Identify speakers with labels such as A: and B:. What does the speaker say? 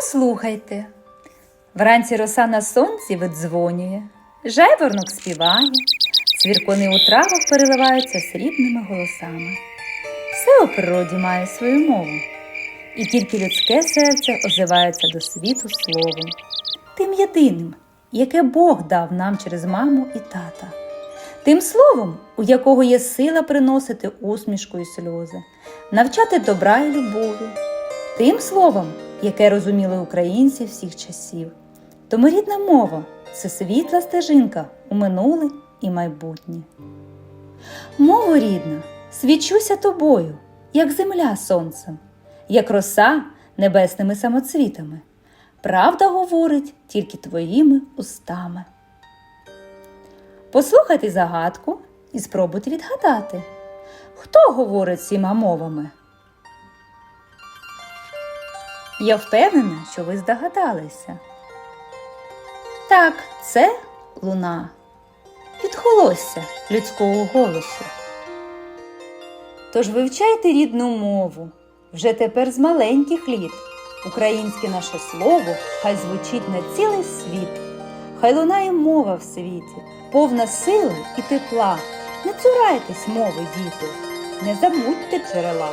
A: Послухайте. Вранці роса на сонці видзвонює, жайворонок співає, цвіркуни у травах переливаються срібними голосами. Все у природі має свою мову, і тільки людське серце озивається до світу словом, тим єдиним, яке Бог дав нам через маму і тата, тим словом, у якого є сила приносити усмішку і сльози, навчати добра і любові, тим словом, яке розуміли українці всіх часів. Тому рідна мова це світла стежинка у минуле і майбутнє. Мова рідна, свічуся тобою, як земля сонцем, як роса небесними самоцвітами. Правда говорить тільки твоїми устами. Послухайте загадку і спробуйте відгадати, хто говорить всіма мовами. Я впевнена, що ви здогадалися. Так, це луна, відголосся людського голосу. Тож вивчайте рідну мову вже тепер з маленьких літ. Українське наше слово хай звучить на цілий світ. Хай лунає мова в світі, повна сили і тепла. Не цурайтесь мови, діти, не забудьте джерела.